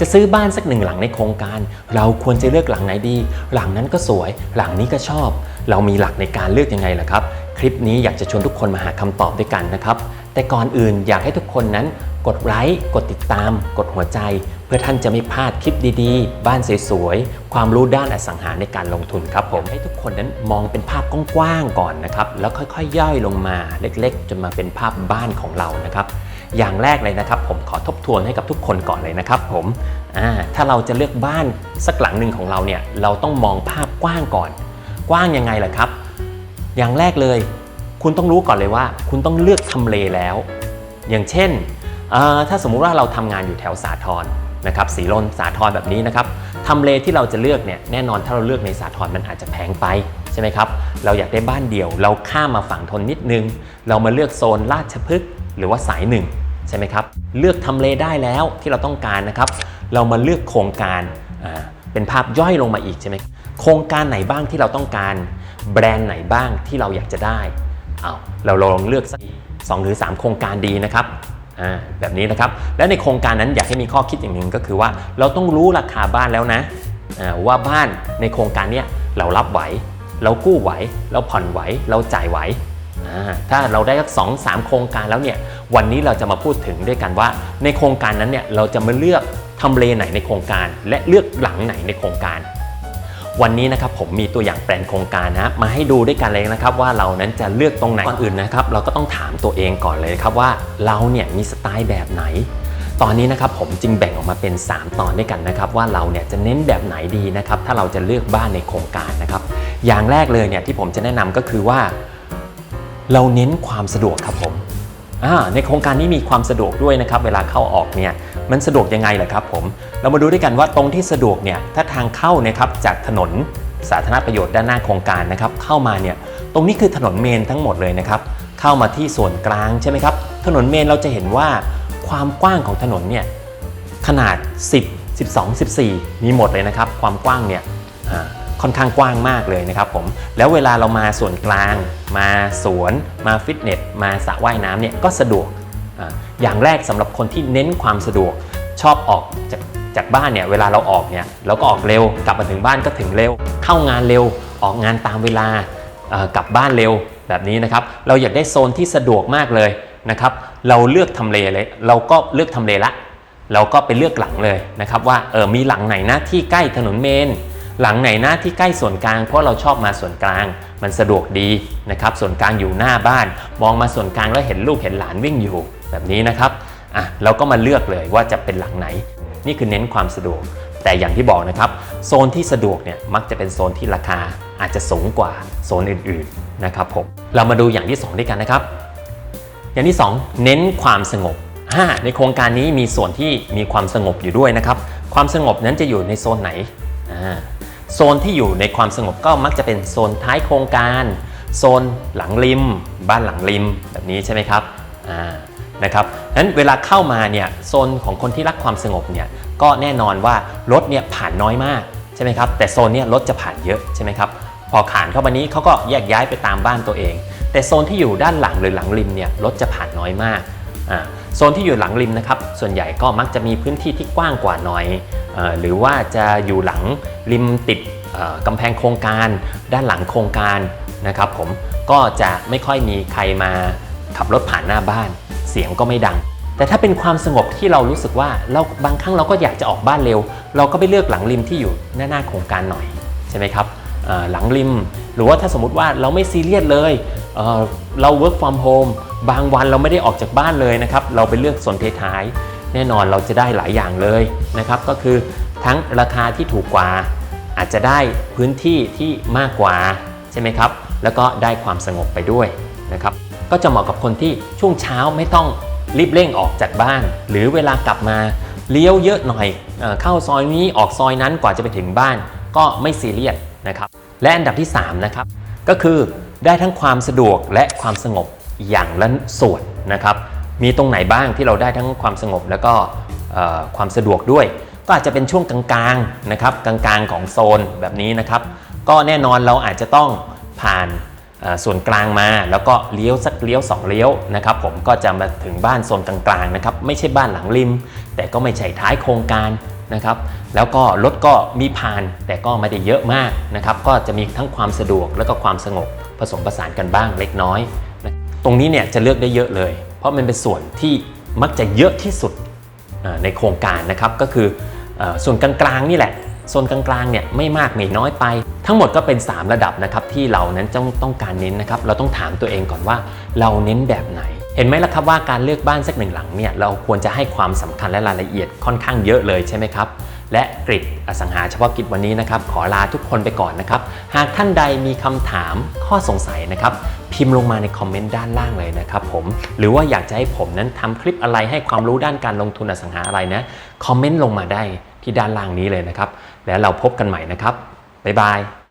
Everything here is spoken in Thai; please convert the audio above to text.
จะซื้อบ้านสักหนึ่งหลังในโครงการ เราควรจะเลือกหลังไหนดี หลังนั้นก็สวย หลังนี้ก็ชอบ เรามีหลักในการเลือกยังไงล่ะครับ คลิปนี้อยากจะชวนทุกคนมาหาคำตอบด้วยกันนะครับ แต่ก่อนอื่นอยากให้ทุกคนนั้นกดไลค์ กดติดตาม กดหัวใจ เพื่อท่านจะไม่พลาดคลิปดีๆ บ้านสวยๆ ความรู้ด้านอสังหาในการลงทุนครับผมให้ทุกคนนั้นมองเป็นภาพกว้างๆก่อนนะครับ แล้วค่อยๆ ย่อยลงมาเล็กๆ จนมาเป็นภาพบ้านของเรานะครับ อย่างแรกเลยนะครับ ผมขอทบทวนให้กับทุกคนก่อนเลยนะครับ ผมถ้าเราจะเลือกบ้านสักหลังหนึ่งของเราเนี่ยเราต้องมองภาพกว้างก่อน กว้างยังไงล่ะครับ อย่างแรกเลย คุณต้องรู้ก่อนเลยว่า คุณต้องเลือกทำเลแล้ว อย่างเช่น ถ้าสมมุติว่าเราทำงานอยู่แถวสาทรนะครับสีลนสาทรแบบนี้นะครับทำเลที่เราจะเลือกเนี่ยแน่นอนถ้าเราเลือกในสาทรมันอาจจะแพงไปใช่ไหมครับ เราอยากได้บ้านเดี่ยว เราข้ามมาฝั่งทนนิดนึง เรามาเลือกโซนราชพฤกษ์ หรือว่าสายหนึ่งใช่ไหมครับ เลือกทำเลได้แล้วที่เราต้องการนะครับ เรามาเลือกโครงการเป็นภาพย่อยลงมาอีกใช่ไหมโครงการไหนบ้างที่เราต้องการ แบรนด์ไหนบ้างที่เราอยากจะได้เอาเราลองเลือกสักสองหรือ 3 โครงการดีนะครับแบบนี้นะครับ และในโครงการนั้นอยากให้มีข้อคิดอย่างหนึ่งก็คือว่าเราต้องรู้ราคาบ้านแล้วนะว่าบ้านในโครงการนี้เรารับไหว เรากู้ไหว เราผ่อนไหว เราจ่ายไหว ถ้าเราได้สักสองสามโครงการแล้วเนี่ยวันนี้เราจะมาพูดถึงด้วยกันว่า ในโครงการนั้นเนี่ยเราจะมาเลือกทำเลไหนในโครงการ และเลือกหลังไหนในโครงการ วันนี้นะครับผมมีตัวอย่างแปลนโครงการนะมาให้ดูด้วยกันเลยนะครับว่าเรานั้นจะเลือกตรงไหนก่อนอื่นนะครับ เราก็ต้องถามตัวเองก่อนเลยครับว่าเราเนี่ยมีสไตล์แบบไหนตอนนี้นะครับผมจึงแบ่งออกมาเป็น 3 ตอนด้วยกันนะครับ ว่าเราเนี่ยจะเน้นแบบไหนดีนะครับ ถ้าเราจะเลือกบ้านในโครงการนะครับ อย่างแรกเลยเนี่ยที่ผมจะแนะนำก็คือว่า เราเน้นความสะดวกครับผมในโครงการนี้มีความสะดวกด้วยนะครับ เวลาเข้าออกเนี่ยมันสะดวกยังไงล่ะครับผมเรามาดูด้วยกันว่าตรงที่สะดวกเนี่ยถ้าทางเข้านะครับจากถนนสาธารณประโยชน์ด้านหน้าโครงการนะครับเข้ามาเนี่ยตรงนี้คือถนนเมนทั้งหมดเลยนะครับเข้ามาที่ส่วนกลางใช่ไหมครับถนนเมนเราจะเห็นว่าความกว้างของถนนเนี่ยขนาด 10 12 14 มีหมดเลยนะครับ ความกว้างเนี่ย ค่อนข้างกว้างมากเลยนะครับผมแล้วเวลาเรามาส่วนกลาง มาสวนมาฟิตเนสมาสระว่ายน้ำเนี่ยก็สะดวกออย่างแรกสำหรับคนที่เน้นความสะดวกชอบออกจากจากบ้านเนี่ยเวลาเราออกเนี่ยเราก็ออกเร็ว กลับมาถึงบ้านก็ถึงเร็ว เข้างานเร็วออกงานตามเวลากลับบ้านเร็วแบบนี้นะครับ เราอยากได้โซนที่สะดวกมากเลยนะครับ เราเลือกทำเลเลยเราก็เลือกทำเลละ เราก็ไปเลือกหลังเลยนะครับ ว่าเออมีหลังไหนนะที่ใกล้ถนนเมน หลังไหนนะที่ใกล้ส่วนกลาง เพราะเราชอบมาส่วนกลาง มันสะดวกดีนะครับส่วนกลางอยู่หน้าบ้าน มองมาส่วนกลางแล้วเห็นลูกเห็นหลานวิ่งอยู่แบบนี้นะครับอะเราก็มาเลือกเลยว่าจะเป็นหลังไหน นี่คือเน้นความสะดวก แต่อย่างที่บอกนะครับ โซนที่สะดวกเนี่ยมักจะเป็นโซนที่ราคาอาจจะสูงกว่าโซนอื่นๆนะครับผมเรามาดูอย่างที่สองด้วยกันนะครับ อย่างที่ 2 เน้นความสงบอ่าในโครงการนี้มีส่วนที่มีความสงบอยู่ด้วยนะครับ ความสงบนั้นจะอยู่ในโซนไหนอ่า โซนที่อยู่ในความสงบก็มักจะเป็นโซนท้ายโครงการ โซนหลังริม บ้านหลังริมแบบนี้ใช่ไหมครับอ่านะครับนั้นเวลาเข้ามาเนี่ยโซนของคนที่รักความสงบเนี่ยก็แน่นอนว่ารถเนี่ยผ่านน้อยมากใช่ไหมครับแต่โซนเนี้รถจะผ่านเยอะใช่ไหมครับพอผ่านเข้ามานี้เขาก็แยกย้ายไปตามบ้านตัวเอง แต่โซนที่อยู่ด้านหลังหรือหลังริมเนี่ยรถจะผ่านน้อยมากโซนที่อยู่หลังริมนะครับส่วนใหญ่ก็มักจะมีพื้นที่ที่กว้างกว่าน่อย หรือว่าจะอยู่หลังริมติดกำแพงโครงการ ด้านหลังโครงการนะครับผมก็จะไม่ค่อยมีใครมาขับรถผ่านหน้าบ้าน เสียงก็ไม่ดัง แต่ถ้าเป็นความสงบที่เรารู้สึกว่าเราบางครั้งเราก็อยากจะออกบ้านเร็ว เราก็ไปเลือกหลังริมที่อยู่หน้าหน้าโครงการหน่อยใช่ไหมครับหลังริม หรือว่าถ้าสมมติว่าเราไม่ซีเรียสเลยเเรา work from home บางวันเราไม่ได้ออกจากบ้านเลยนะครับ เราไปเลือกโซนท้ายๆ แน่นอนเราจะได้หลายอย่างเลยนะครับ ก็คือทั้งราคาที่ถูกกว่า อาจจะได้พื้นที่ที่มากกว่าใช่ไหมครับ แล้วก็ได้ความสงบไปด้วยนะครับ ก็จะเหมาะกับคนที่ช่วงเช้าไม่ต้องรีบเร่งออกจากบ้าน หรือเวลากลับมาเลี้ยวเยอะหน่อยเอเข้าซอยนี้ออกซอยนั้นกว่าจะไปถึงบ้าน ก็ไม่ซีเรียสนะครับ และอันดับที่3นะครับก็คือได้ทั้งความสะดวกและความสงบอย่างละส่วนนะครับ มีตรงไหนบ้างที่เราได้ทั้งความสงบแล้วก็ความสะดวกด้วย ก็อาจจะเป็นช่วงกลางๆนะครับกลางๆของโซนแบบนี้นะครับ ก็แน่นอนเราอาจจะต้องผ่านส่วนกลางมาแล้วก็เลี้ยวสักเลี้ยวสองเลี้ยวนะครับผมก็จะมาถึงบ้านโซนกลางๆนะครับไม่ใช่บ้านหลังริม แต่ก็ไม่ใช่ท้ายโครงการนะครับแล้วก็รถก็มีผ่านแต่ก็ไม่ได้เยอะมากนะครับก็จะมีทั้งความสะดวกและก็ความสงบผสมผสานกันบ้างเล็กน้อย ตรงนี้เนี่ยจะเลือกได้เยอะเลย เพราะมันเป็นส่วนที่มักจะเยอะที่สุดในโครงการนะครับ ก็คืออส่วนกลางๆนี่แหละโซนกลางๆเนี่ยไม่มากไม่น้อยไป ทั้งหมดก็เป็น 3 ระดับนะครับที่เรานั้นต้องต้องการเน้นนะครับ เราต้องถามตัวเองก่อนว่าเราเน้นแบบไหน เห็นไหมล่ะครับว่าการเลือกบ้านสักหนึ่งหลังเนี่ยเราควรจะให้ความสำคัญและรายละเอียดค่อนข้างเยอะเลยใช่ไหมครับ และกริดอสังหาเฉพาะกิจวันนี้นะครับ ขอลาทุกคนไปก่อนนะครับ หากท่านใดมีคำถามข้อสงสัยนะครับ พิมพ์ลงมาในคอมเมนต์ด้านล่างเลยนะครับผม หรือว่าอยากจะให้ผมนั้นทำคลิปอะไรให้ความรู้ด้านการลงทุนอสังหาอะไรนะ คอมเมนต์ลงมาได้ที่ด้านล่างนี้เลยนะครับ แล้วเราพบกันใหม่นะครับ บ๊ายบาย